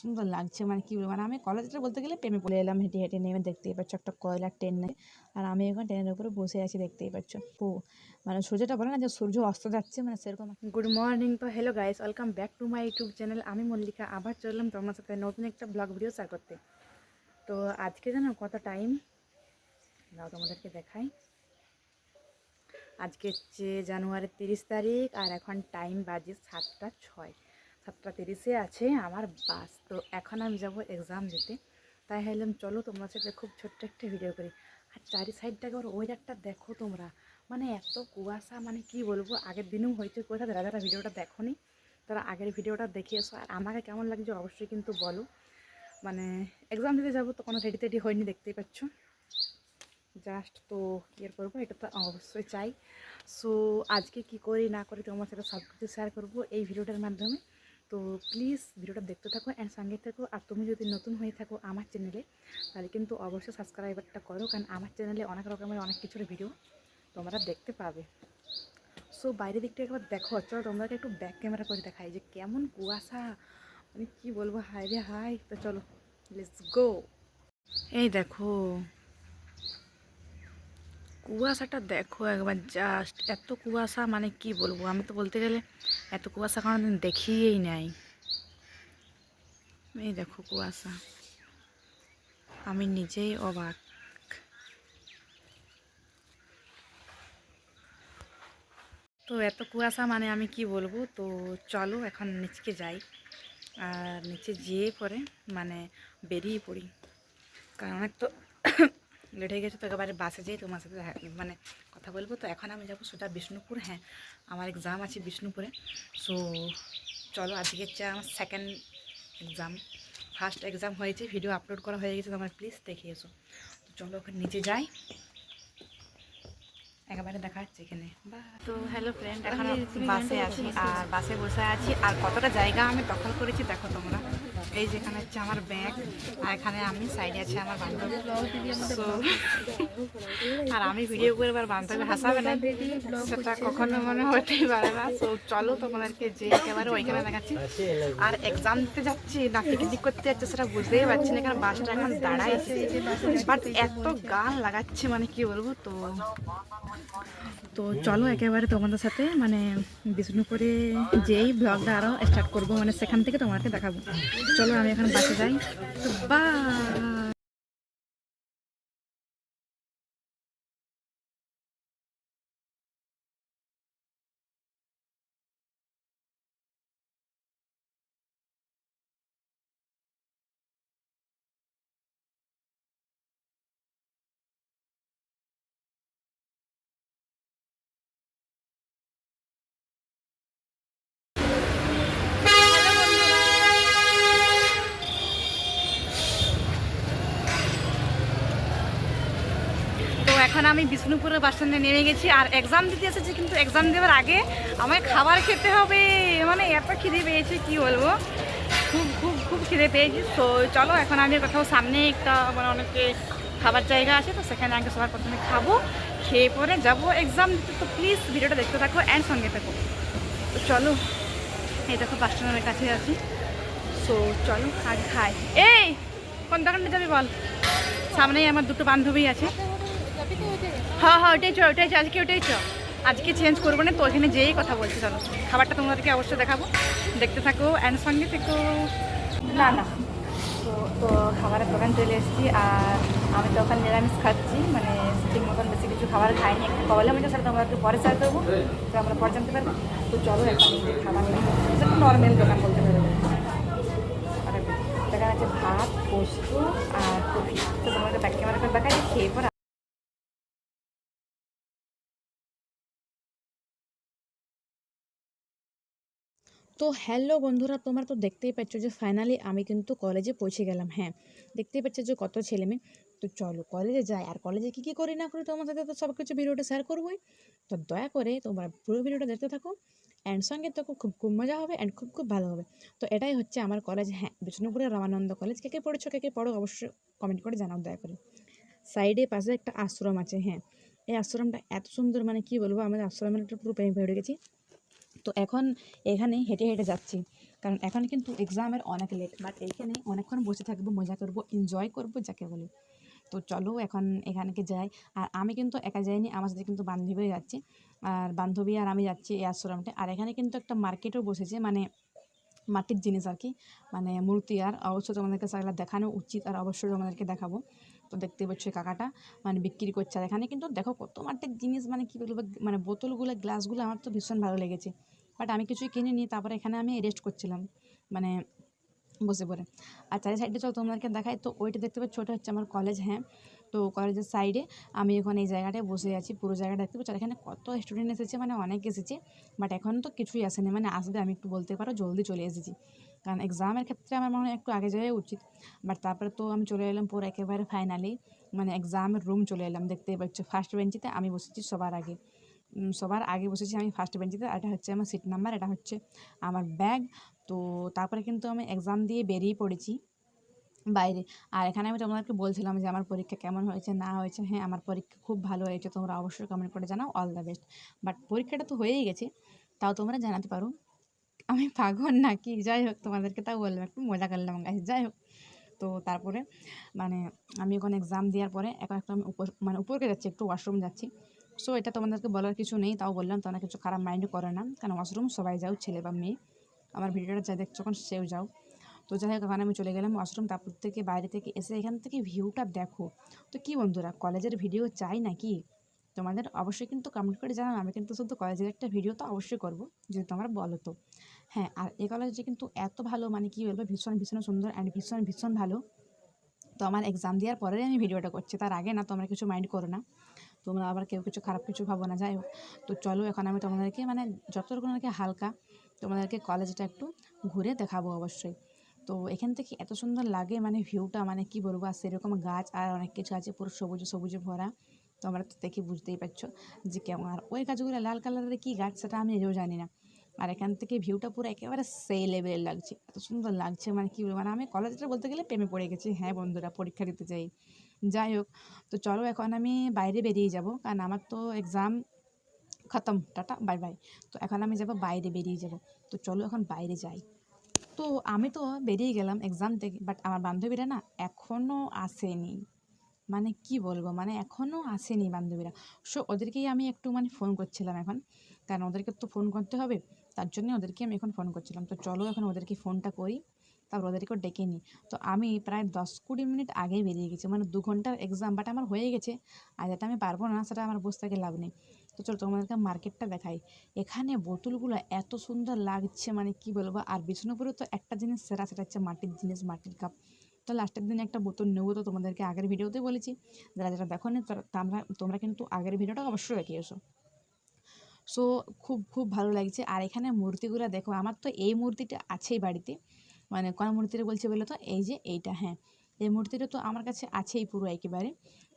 সুন্দর লাগছে মানে কী বলব মানে আমি কলেজটা বলতে গেলে প্রেমে পড়ে এলাম, হেঁটে হেঁটে নেমে দেখতেই পাচ্ছ একটা কয়লার ট্রেন নেই। আর আমি এখন ট্রেনের উপরে বসে আছি, দেখতেই পাচ্ছ। ও মানে সূর্যটা বলে না যে সূর্য অস্ত যাচ্ছে মানে সেরকম গুড মর্নিং তো hello guys welcome back to my YouTube channel আমি মল্লিকা, আবার চললাম তোমার সাথে নতুন একটা ব্লগ ভিডিও শেয়ার করতে। তো আজকে জানো কত টাইম দাও তোমাদেরকে দেখাই। আজকে হচ্ছে জানুয়ারির তিরিশ তারিখ, আর এখন টাইম বাজে সাতটা ছয়। সাতটা তিরিশে আছে, আমার বাস। তো এখন আমি যাব এক্সাম দিতে। তাই ভাবলাম, চলো তোমার সাথে খুব ছোট্ট একটা ভিডিও করি। আর চারি সাইডটাকে একবার ওয়েদারটা দেখো তোমরা। মানে এত কুয়াশা মানে কি বলব, আগের দিনেও হয়েছে কুয়াশা যারা যারা ভিডিওটা দেখো নি তারা আগের ভিডিওটা দেখে এসো। আর আমাকে কেমন লাগছে অবশ্যই কিন্তু বলো। মানে এক্সাম দিতে যাব তো কোনো রেডি টেডি হয়নি, দেখতেই পাচ্ছ। জাস্ট তো আর করব, এটা তো অবশ্যই চাই। সো আজকে কি করি, না করি তোমার সাথে সব কিছু শেয়ার করব এই ভিডিওটার মাধ্যমে। তো প্লিজ ভিডিওটা দেখতে থাকো অ্যান্ড সঙ্গে থাকো। আর তুমি যদি নতুন হয়ে থাকো আমার চ্যানেলে তাহলে কিন্তু অবশ্যই সাবস্ক্রাইবারটা করো, কারণ আমার চ্যানেলে অনেক রকমের অনেক কিছুর ভিডিও তোমরা দেখতে পাবে। সো বাইরের দিকটা একবার দেখো। চলো তোমাদেরকে একটু ব্যাক ক্যামেরা করে দেখাই যে কেমন কুয়াশা। মানে কি বলব? হাই রে হাই তো চলো লেটস গো এই দেখো কুয়াশাটা দেখো একবার জাস্ট এত কুয়াশা মানে কি বলব? আমি তো বলতে গেলে এত কুয়াশা কোনোদিন দেখিয়েই নাই। এই দেখো কুয়াশা। আমি নিজেই অবাক। তো এত কুয়াশা মানে আমি কি বলব? তো চলো এখন নিচকে যাই। আর নিচে যেয়ে পরে মানে বেরিয়ে পড়ি। কারণ তো লেট হয়ে গেছে তো একেবারে বাসে যেয়ে তোমার সাথে মানে কথা বলব। তো এখন আমি যাব সোজা বিষ্ণুপুর হ্যাঁ আমার এক্সাম আছে বিষ্ণুপুরে। সো চলো আজকে হচ্ছে আমার সেকেন্ড এক্সাম ফার্স্ট এক্সাম হয়েছে ভিডিও আপলোড করা হয়ে গেছে, তোমার প্লিজ দেখে এসো। তো চলো ওখানে নিচে যাই। একেবারে দেখা যাচ্ছে এখানে। তো হ্যালো ফ্রেন্ড এখন বাসে আছি আর বাসে বসে আছি আর কতটা জায়গা আমি দখল করেছি দেখো তোমরা। এই যেখানে হচ্ছে আমার ব্যাগ আর এখানে আমি সাইডে আছে আমার বান্ধবী। So, আর আমি ভিডিও করে এবার বান্ধবী হাসাবে না সেটা কখনো মনে হতেই পারে না। তো চলো তোমাদেরকে যে একেবারে ওইখানে দেখাচ্ছি। আর এক্সাম দিতে যাচ্ছি না পিকনিক করতে যাচ্ছে সেটা বুঝতেই পারছি না। কারণ বাসটা এখন দাঁড়াইছে বাট এত গান লাগাচ্ছে মানে কি বলব তো? তো চলো একেবারে তোমাদের সাথে মানে বিষ্ণুপুরে যেই ব্লগটা আরও স্টার্ট করব মানে সেখান থেকে তোমাকে দেখাবো। চলো আমি এখানে বাসে যাই। তো বা এখন আমি বিষ্ণুপুরের বাস স্ট্যান্ডে নেমে গেছি আর এক্সাম দিতে এসেছি, কিন্তু এক্সাম দেওয়ার আগে আমায় খাবার খেতে হবে। মানে এত খিদে পেয়েছে, কি বলব? খুব খুব খুব খিদে পেয়েছি। তো চলো, এখন আমি কোথাও সামনে একটা মানে অনেকে খাবার জায়গা আছে, তো সেখানে আগে সবার প্রথমে খাব, খেয়ে পরে যাব। এক্সাম দিতে তো প্লিজ ভিডিওটা দেখতে থাকো অ্যান্ড সঙ্গে থাকো। তো চলো, এই দেখো বাস স্ট্যান্ডের কাছে আছি। সো চলো আগে খাই। এই, কোন দোকানটা যাবি বল? সামনেই আমার দুটো বান্ধবী আছে। হ্যাঁ হ্যাঁ ওটাই চ ওটাই চ আজকে ওটাই চ আজকে চেঞ্জ করব না, তো ওখানে যেই কথা বলছি চলো খাবারটা তোমাদেরকে অবশ্যই দেখাবো। দেখতে থাকো অ্যান্ড সঙ্গে থেকো। না না। তো তো খাবারের দোকান চলে এসেছি, আর আমি তো ওখানে নিরামিষ খাচ্ছি মানে ঠিক মতন বেশি কিছু খাবার খাইনি। একটু প্রবলেম হয়েছে সেটা তোমরা একটু পরে শেয়ার করব তো আমরা পরে জানতে পারব। তো চলো, এখন খাবার একটু নর্মাল দোকান বলতে পারব আর দেখানো আছে ভাত, পোস্ত, আর কফি। তো তোমাকে ব্যাক ক্যামেরা করে দেখাই, খেয়ে পরে তো হ্যালো বন্ধুরা, তোমরা তো দেখতেই পাচ্ছ যে ফাইনালি আমি কিন্তু কলেজে পৌঁছে গেলাম। হ্যাঁ দেখতেই পাচ্ছ যে কত ছেলে মেয়ে। তো চলো কলেজে যাই। আর কলেজে কী কী করি না করি তোমার সাথে তো সব কিছু ভিডিওটা শেয়ার করবোই। তো দয়া করে তোমরা পুরো ভিডিওটা দেখতে থাকো অ্যান্ড সঙ্গে থাকো, খুব খুব মজা হবে অ্যান্ড খুব খুব ভালো হবে। তো এটাই হচ্ছে আমার কলেজ হ্যাঁ বিষ্ণুপুরের রামানন্দ কলেজ কে কে পড়েছো, কে কে পড়ো অবশ্যই কমেন্ট করে জানাও দয়া করে। সাইডে পাশে একটা আশ্রম আছে হ্যাঁ। এই আশ্রমটা এত সুন্দর মানে কি বলব, আমাদের আশ্রমের একটা পুরো প্রেম পড়ে গেছি। তো এখন এখানে হেঁটে হেঁটে যাচ্ছি। কারণ এখন কিন্তু এক্সামের অনেক লেট বাট এইখানে অনেকক্ষণ বসে থাকব, মজা করব এনজয় করব, যাকে বলে। তো চলো এখন এখানকে যাই। আর আমি কিন্তু একা যাইনি, আমার সাথে কিন্তু বান্ধবী যাচ্ছে। আর বান্ধবী আর আমি যাচ্ছি এই আশ্রমটা। আর এখানে কিন্তু একটা মার্কেটও বসেছে মানে মাটির জিনিস আর কি। মানে মূর্তি আর অবশ্যই তোমাদেরকে সেগুলো দেখানো উচিত, আর অবশ্যই তোমাদেরকে দেখাবো। তো দেখতে পাচ্ছ কাকাটা মানে বিক্রি করছে আর এখানে। কিন্তু দেখো কত মাঠের জিনিস মানে কী বলব মানে বোতলগুলো, গ্লাসগুলো আমার তো ভীষণ ভালো লেগেছে। বাট আমি কিছুই কিনিনি তারপরে এখানে আমি রেস্ট করছিলাম মানে বসে পড়ে। আর চারি সাইডে চল, তোমাদেরকে দেখায় তো ওইটা দেখতে পাচ্ছ, ওটা হচ্ছে আমার কলেজ হ্যাঁ। তো কলেজের সাইডে আমি এখন এই জায়গাটায় বসে আছি, পুরো জায়গাটা দেখতে পাচ্ছি। এখানে কত স্টুডেন্ট এসেছে মানে অনেক এসেছে বাট এখন তো কিছুই আসেনি। মানে আসবে, আমি একটু বলতে পারো, জলদি চলে এসেছি। কারণ এক্সামের ক্ষেত্রে আমার মনে হয় একটু আগে যাওয়াই উচিত। বাট তারপরে তো আমি চলে এলাম পুরো একেবারে ফাইনালি মানে এক্সামের রুম চলে এলাম, দেখতেই পাচ্ছ। ফার্স্ট বেঞ্চিতে আমি বসেছি সবার আগে। সবার আগে বসেছি আমি ফার্স্ট বেঞ্চিতে এটা হচ্ছে আমার সিট নাম্বার এটা হচ্ছে আমার ব্যাগ তো তারপরে কিন্তু আমি এক্সাম দিয়ে বেরিয়ে পড়েছি। বাইরে। আর এখানে আমি তোমাদেরকে বলছিলাম যে আমার পরীক্ষা কেমন হয়েছে, না হয়েছে। হ্যাঁ আমার পরীক্ষা খুব ভালো হয়েছে, তোমরা অবশ্যই কমেন্ট করে জানাও অল দ্য বেস্ট বাট পরীক্ষাটা তো হয়েই গেছে, তাও তোমরা জানাতে পারো। আমি পাগল নাকি? যাই হোক, তোমাদেরকে তাও বললাম, একটু মজা করলাম গাইস যাই হোক। তো তারপরে মানে আমি ওখানে এক্সাম দেওয়ার পরে এখন একটু আমি উপর মানে উপরকে যাচ্ছি, একটু ওয়াশরুম যাচ্ছি। সো এটা তোমাদেরকে বলার কিছু নেই, তাও বললাম, তোমরা কিছু খারাপ মাইন্ড করে না। কারণ ওয়াশরুম সবাই যাও, ছেলে বা মেয়ে। আমার ভিডিওটা যা দেখছ এখন, সেও যাও। তো যাই হোক, ওখানে আমি চলে গেলাম ওয়াশরুম তারপর থেকে বাইরে থেকে এসে এখান থেকে ভিউটা দেখো। তো কি বন্ধুরা, কলেজের ভিডিও চাই নাকি? তোমাদের অবশ্যই কিন্তু কমেন্ট করে জানাও, আমি কিন্তু শুধু কলেজের একটা ভিডিও তো অবশ্যই করব, যদি তোমরা বলো তো। হ্যাঁ আর এই কলেজে কিন্তু এত ভালো মানে কি বলব, ভীষণ ভীষণ সুন্দর অ্যান্ড ভীষণ ভীষণ ভালো। তো আমার এক্সাম দেওয়ার পরেই আমি ভিডিওটা করছি, তার আগে না তোমরা কিছু মাইন্ড করো না। তোমরা আবার কেউ কিছু খারাপ কিছু ভাবো না, যাই হোক। তো চলো এখন আমি তোমাদেরকে মানে যতটুকু নাকি হালকা তোমাদেরকে কলেজটা একটু ঘুরে দেখাবো অবশ্যই। তো এখান থেকে এত সুন্দর লাগে মানে ভিউটা মানে কি বলব, আর সেরকম গাছ আর অনেক কিছু আছে, পুরো সবুজে সবুজে ভরা। তোমরা তো দেখে বুঝতেই পারছ যে কেমন, আর ওই গাছগুলো লাল কালারের কী গাছ সেটা আমি নিজেও জানি না। আর এখান থেকে ভিউটা পুরো একেবারে সেই লেভেলের লাগছে, এত সুন্দর লাগছে মানে কী বলব মানে আমি কলেজটা বলতে গেলে প্রেমে পড়ে গেছি। হ্যাঁ বন্ধুরা, পরীক্ষা দিতে চাই যাই হোক, তো চলো এখন আমি বাইরে বেরিয়ে যাব, কারণ আমার তো এক্সাম খতম, টাটা বাই বাই তো এখন আমি যাব বাইরে বেরিয়ে যাব। তো চলো এখন বাইরে যাই। তো আমি তো বেরিয়ে গেলাম এক্সাম থেকে বাট আমার বান্ধবীরা না এখনও আসেনি। মানে কি বলব? মানে এখনও আসেনি বান্ধবীরা। সো ওদেরকেই আমি একটু মানে ফোন করছিলাম এখন। কারণ ওদেরকে তো ফোন করতে হবে, তার জন্য ওদেরকে আমি এখন ফোন করছিলাম। তো চলো এখন ওদেরকে ফোনটা করি, তারপর ওদেরকেও ডেকে নিই। তো আমি প্রায় দশ কুড়ি মিনিট আগেই বেরিয়ে গেছি। মানে দু ঘণ্টার এক্সাম বাট আমার হয়ে গেছে। আর যেটা আমি পারব না, সেটা আমার বসে থেকে লাভ নেই। তো চলো তোমাদেরকে মার্কেটটা দেখাই। এখানে বোতলগুলো এত সুন্দর লাগছে মানে কি বলব? আর বিষ্ণুপুরে তো একটা জিনিস সেরা, সেটা হচ্ছে মাটির জিনিস, মাটির কাপ। তো লাস্টের দিনে একটা বোতল নেব তো তোমাদেরকে আগের ভিডিওতে বলেছি। যারা যারা দেখো নি তোমরা তোমরা কিন্তু আগের ভিডিওটা অবশ্যই দেখে এসো। সো খুব খুব ভালো লাগছে। আর এখানে মূর্তিগুলো দেখো, আমার তো এই মূর্তিটা আছেই বাড়িতে। মানে কোন মূর্তিটা বলছে বলে তো? এই যে এইটা হ্যাঁ। এই মূর্তিটা তো আমার কাছে আছেই পুরো একেবারে।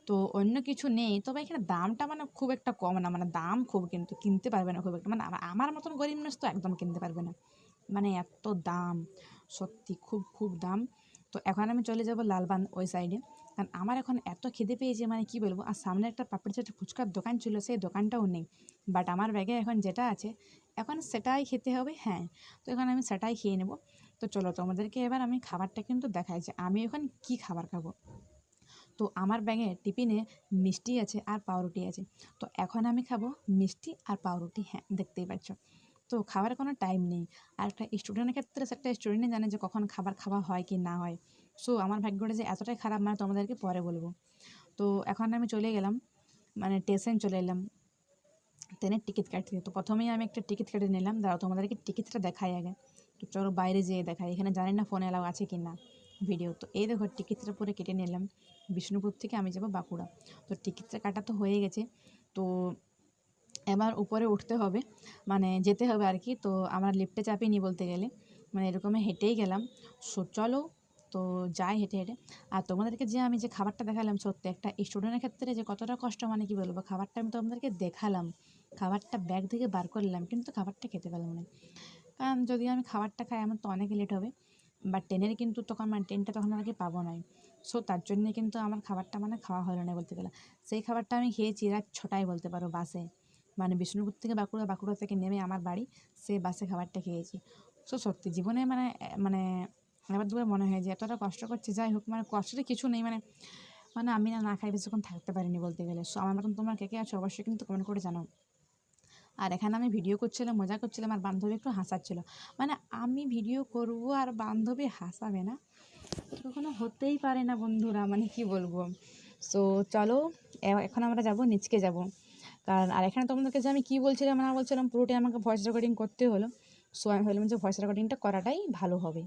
তো অন্য কিছু নেই। তবে এখানে দামটা মানে খুব একটা কম না মানে দাম খুব কিন্তু কিনতে পারবে না খুব একটা। মানে আমার- মতন গরিব মানুষ তো একদম কিনতে পারবে না। মানে এত দাম, সত্যি খুব খুব দাম। তো এখন আমি চলে যাব লালবান ওই সাইডে কারণ আমার এখন এত খিদে পেয়েছে মানে কি বলব? আর সামনে একটা পাপড়ি চাট ফুচকার দোকান ছিল, সেই দোকানটাও নেই। বাট আমার ব্যাগে এখন যেটা আছে, এখন সেটাই খেতে হবে হ্যাঁ। তো এখন আমি সেটাই খেয়ে নেব। তো চলো তোমাদেরকে এবার আমি খাবারটা কিন্তু দেখাই যে আমি এখন কি খাবার খাব। তো আমার ব্যাগে টিফিনে মিষ্টি আছে আর পাউরুটি আছে। তো এখন আমি খাব মিষ্টি আর পাউরুটি হ্যাঁ দেখতেই পাচ্ছ। তো খাবারের কোনো টাইম নেই। আর একটা স্টুডেন্টের ক্ষেত্রে একটা স্টুডেন্টই জানে যে কখন খাবার খাওয়া হয় কি না হয়। সো আমার ভাগ্যটা যে এতটাই খারাপ মানে তোমাদেরকে পরে বলব। তো এখন আমি চলে গেলাম মানে স্টেশন চলে এলাম। ট্রেনের টিকিট কাটতে। তো প্রথমেই আমি একটা টিকিট কেটে নিলাম। দাঁড়াও, তোমাদেরকে টিকিটটা দেখাই আগে। তো চলো বাইরে যেয়ে দেখাই। এখানে জানি না ফোনে এলাও আছে কি না। ভিডিও তো এই দেখো টিকিটটা পরে কেটে নিলাম। বিষ্ণুপুর থেকে আমি যাব বাঁকুড়া। তো টিকিটটা কাটা তো হয়ে গেছে। তো এবার উপরে উঠতে হবে। মানে যেতে হবে আর কি। তো আমরা লিফটে চাপিনি বলতে গেলে। মানে এরকমই হেঁটেই গেলাম। সো চলো, তো যাই হেঁটে হেঁটে। আর তোমাদেরকে যে আমি যে খাবারটা দেখালাম, সত্যি একটা স্টুডেন্টের ক্ষেত্রে যে কতটা কষ্ট মানে কি বলব, খাবারটা আমি তোমাদেরকে দেখালাম। খাবারটা ব্যাগ থেকে বার করলাম কিন্তু খাবারটা খেতে পারলাম না। কারণ যদি আমি খাবারটা খাই, আমার তো অনেক লেট হবে। বাট ট্রেনের কিন্তু তখন মানে ট্রেনটা তখন আর কি পাবো নাই। সো তার জন্যে কিন্তু আমার খাবারটা মানে খাওয়া হলো না বলতে গেলে। সেই খাবারটা আমি খেয়েছি রাত ছটায় বলতে পারো বাসে। মানে বিষ্ণুপুর থেকে বাঁকুড়া বাঁকুড়া থেকে নেমে আমার বাড়ি সে বাসে খাবারটা খেয়েছি। সো সত্যি জীবনে মানে মানে এবার দুবার মনে হয় যে এতটা কষ্ট করছি, যাই হোক মানে কষ্টটা কিছু নেই মানে মানে আমি না না খাই বেশিক্ষণ থাকতে পারিনি বলতে গেলে। সো আমার মতন তোমরা কে কে আছো অবশ্যই কিন্তু কমেন্ট করে জানাও। আর এখানে আমি ভিডিও করছিলাম, মজা করছিলাম আর বান্ধবী একটু হাসাচ্ছিল। মানে আমি ভিডিও করব আর বান্ধবী হাসাবে না। কখনো হতেই পারে না বন্ধুরা মানে কি বলব? সো চলো এখন আমরা যাব, নিচকে যাব। কারণ, আর এখানে তোমাদেরকে যে আমি কী বলছিলাম, না বলছিলাম, পুরোটাই আমাকে ভয়েস রেকর্ডিং করতে হলো। সো আমি ভাবলাম যে ভয়েস রেকর্ডিংটা করাটাই ভালো হবে।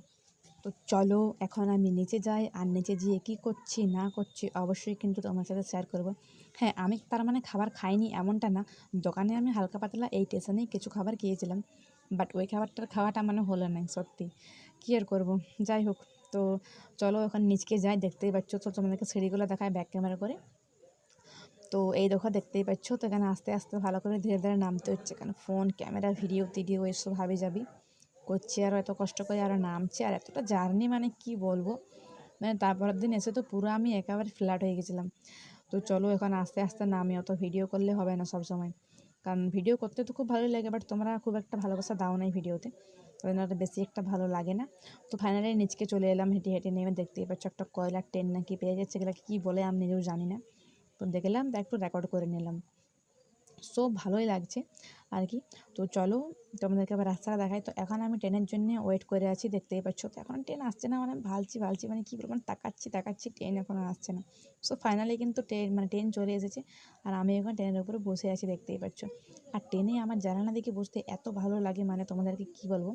তো চলো, এখন আমি নিচে যাই। আর নিচে গিয়ে কী করছি, না করছি, অবশ্যই কিন্তু তোমার সাথে শেয়ার করব। হ্যাঁ আমি তার মানে খাবার খাইনি এমনটা না। দোকানে আমি হালকা পাতলা এই স্টেশনেই কিছু খাবার খেয়েছিলাম। বাট ওই খাবারটার খাওয়াটা মানে হলো না, সত্যি। কী আর করব? যাই হোক, তো চলো এখন নিচকে যাই। দেখতেই পাচ্ছ তো তোমাদেরকে সিঁড়িগুলো দেখায় ব্যাক ক্যামেরা করে। তো এই দেখো, দেখতেই পাচ্ছ, তো এখানে আস্তে আস্তে ভালো করে ধীরে ধীরে নামতে হচ্ছে। কেন ফোন ক্যামেরা ভিডিও টিডিও এসব হাবি যাবি। করছি আরও এত কষ্ট করে আরও নামছে আর এতটা জার্নি মানে কি বলব? মানে তারপরের দিন এসে তো পুরো আমি একেবারে ফ্ল্যাট হয়ে গেছিলাম। তো চলো এখন আস্তে আস্তে নামি, অত ভিডিও করলে হবে না সব সময় কারণ ভিডিও করতে তো খুব ভালোই লাগে বাট তোমরা খুব একটা ভালোবাসা দাও নাই ভিডিওতে ওই জন্য বেশি একটা ভালো লাগে না। তো ফাইনালি নিচকে চলে এলাম, হেঁটে হেঁটে নেমে দেখতেই পাচ্ছ একটা কয়লার ট্রেন নাকি পেয়ে যাচ্ছে এগুলোকে কী বলে আমি নিজেও জানি না। তো দেখলাম তো একটু রেকর্ড করে নিলাম। সো ভালোই লাগছে। আর কি তো চলো, তোমাদেরকে আবার রাস্তাটা দেখাই। তো এখন আমি ট্রেনের জন্য ওয়েট করে আছি, দেখতেই পাচ্ছ। তো এখন ট্রেন আসছে না মানে ভালছি ভালছি মানে কী বলব মানে তাকাচ্ছি তাকাচ্ছি, ট্রেন এখনও আসছে না। সো ফাইনালি কিন্তু ট্রেন মানে ট্রেন চলে এসেছে। আর আমি এখন ট্রেনের উপরে বসে আছি, দেখতেই পাচ্ছ। আর ট্রেনে আমার জানালা দিকে বসতে এত ভালো লাগে মানে তোমাদেরকে কী বলব।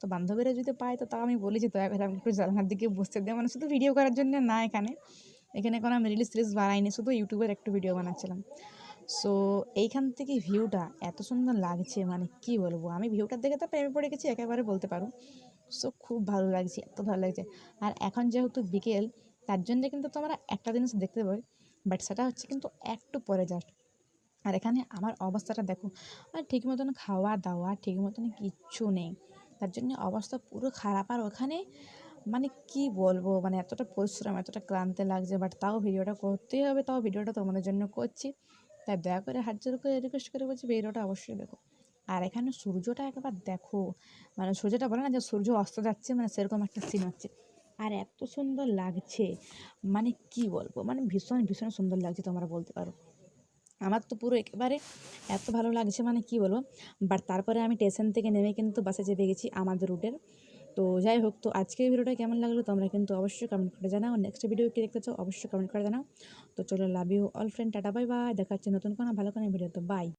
তো বান্ধবীরা যদি পায়, তো তাও আমি বলেছি দয়া করে আমি একটু জানালার দিকে বসতে দেয় মানে শুধু ভিডিও করার জন্য না এখানে। এখানে কোনো আমি রিলিজ টিলিজ বানাইনি, শুধু ইউটিউবের একটু ভিডিও বানাচ্ছিলাম। সো এইখান থেকে ভিউটা এত সুন্দর লাগছে মানে কি বলব? আমি ভিউটার দেখে তো প্রেমে পড়ে গেছি, একেবারে বলতে পারো। সো খুব ভালো লাগছে, এত ভালো লাগছে। আর এখন যেহেতু বিকেল, তার জন্য কিন্তু তোমরা একটা জিনিস দেখতে পাবে বাট সেটা হচ্ছে কিন্তু একটু পরে জাস্ট আর এখানে আমার অবস্থাটা দেখো, আর ঠিক মতন খাওয়া দাওয়া, ঠিক মতন কিচ্ছু নেই। তার জন্য অবস্থা পুরো খারাপ, আর ওখানে মানে কি বলব? মানে এতটা পরিশ্রম, এতটা ক্লান্তি লাগছে বাট তাও ভিডিওটা করতেই হবে, তাও ভিডিওটা তোমাদের জন্য করছি। তাই দয়া করে হাত জোর করে রিকোয়েস্ট করে বলছি ভিডিওটা অবশ্যই দেখো। আর এখানে সূর্যটা একবার দেখো মানে সূর্যটা বলে না যে সূর্য অস্ত যাচ্ছে মানে সেরকম একটা সিন হচ্ছে। আর এত সুন্দর লাগছে মানে কি বলব মানে ভীষণ ভীষণ সুন্দর লাগছে তোমরা বলতে পারো। আমার তো পুরো একেবারে এত ভালো লাগছে মানে কি বলব বাট তারপরে আমি স্টেশন থেকে নেমে কিন্তু বাসে চেপে গেছি আমাদের রুটের তো যাই হোক, তো আজকের ভিডিওটা কেমন লাগল তোমরা কিন্তু অবশ্যই কমেন্ট করে জানাও। নেক্সট ভিডিও কী দেখতে চাও, অবশ্যই কমেন্ট করে জানাও। তো চলো love you all friend tata bye bye দেখা হচ্ছে নতুন কোনো ভালো কোনো ভিডিও তো। বাই